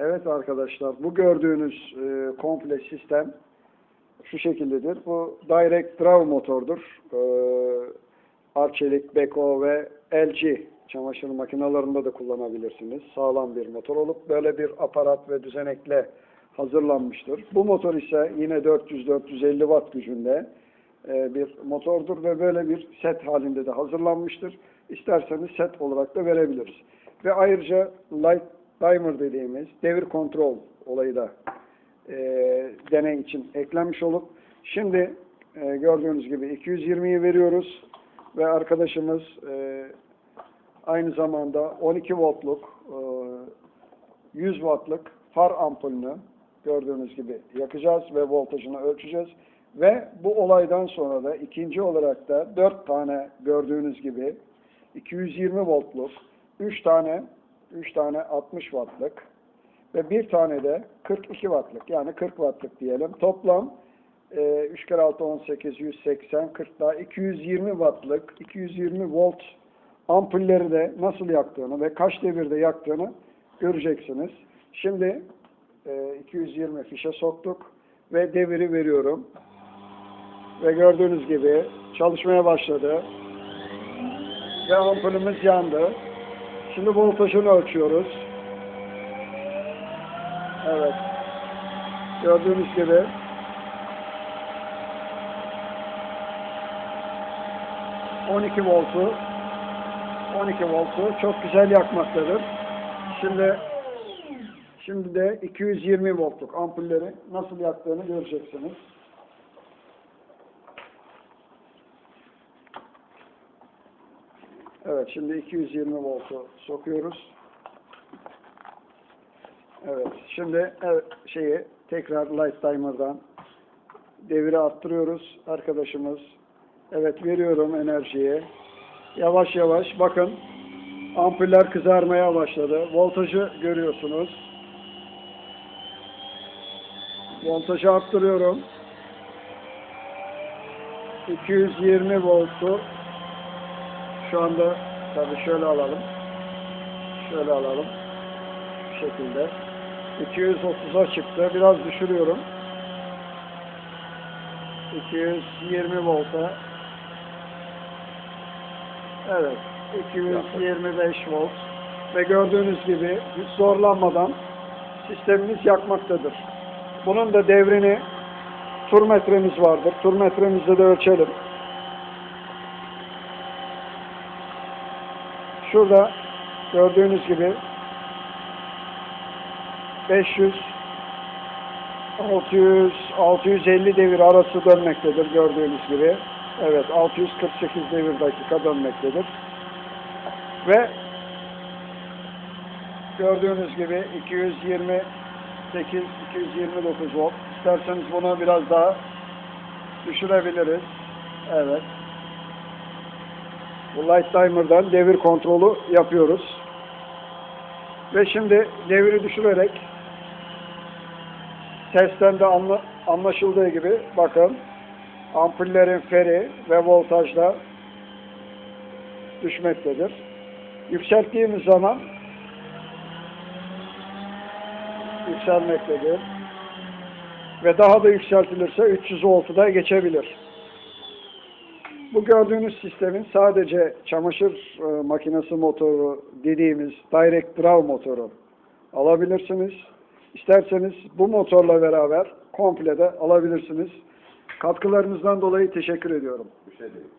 Evet arkadaşlar bu gördüğünüz e, komple sistem şu şekildedir. Bu direct drive motordur. E, Arçelik, Beko ve LG çamaşır makinelerinde de kullanabilirsiniz. Sağlam bir motor olup böyle bir aparat ve düzenekle hazırlanmıştır. Bu motor ise yine 400-450 watt gücünde e, bir motordur ve böyle bir set halinde de hazırlanmıştır. İsterseniz set olarak da verebiliriz. Ve ayrıca light timer dediğimiz devir kontrol olayı da e, deney için eklenmiş olup şimdi e, gördüğünüz gibi 220'yi veriyoruz ve arkadaşımız e, aynı zamanda 12 voltluk e, 100 wattlık far ampulünü gördüğünüz gibi yakacağız ve voltajını ölçeceğiz. Ve bu olaydan sonra da ikinci olarak da 4 tane gördüğünüz gibi 220 voltluk, 3 tane 3 tane 60 wattlık ve bir tane de 42 wattlık yani 40 wattlık diyelim. Toplam e, 3 kere 6 18 180 40 daha 220 wattlık 220 volt ampulleri de nasıl yaktığını ve kaç devirde yaktığını göreceksiniz. Şimdi e, 220 fişe soktuk ve deviri veriyorum. Ve gördüğünüz gibi çalışmaya başladı. Ve ampulümüz yandı. Şimdi voltajını ölçüyoruz. Evet. Gördüğünüz gibi ...12 voltu... ...12 voltu çok güzel yakmaktadır. Şimdi... ...şimdi de 220 voltluk ampulleri nasıl yaktığını göreceksiniz. Evet, şimdi 220 voltu sokuyoruz. Evet, şimdi evet, şeyi tekrar light timer'dan deviri arttırıyoruz arkadaşımız. Evet, veriyorum enerjiyi. Yavaş yavaş bakın ampuller kızarmaya başladı. Voltajı görüyorsunuz. Voltajı arttırıyorum. 220 voltu şu anda tabii şöyle alalım. Şöyle alalım. Bu şekilde. 230'a çıktı. Biraz düşürüyorum. 220 volta. Evet. 225 volt. Ve gördüğünüz gibi hiç zorlanmadan sistemimiz yakmaktadır. Bunun da devrini tur metremiz vardır. Tur metremizde de ölçelim. Şurada gördüğünüz gibi 500 600 650 devir arası dönmektedir gördüğünüz gibi. Evet 648 devir dakika dönmektedir. Ve gördüğünüz gibi 228 229 volt. İsterseniz bunu biraz daha düşürebiliriz. Evet. Light timer'dan devir kontrolü yapıyoruz. Ve şimdi deviri düşürerek testten de anla, anlaşıldığı gibi bakın ampullerin feri ve voltajda düşmektedir. Yükselttiğimiz zaman yükselmektedir. Ve daha da yükseltilirse 300 voltu da geçebilir. Bu gördüğünüz sistemin sadece çamaşır e, makinesi motoru dediğimiz direct drive motoru alabilirsiniz. İsterseniz bu motorla beraber komple de alabilirsiniz. Katkılarınızdan dolayı teşekkür ediyorum. Bir şey değil.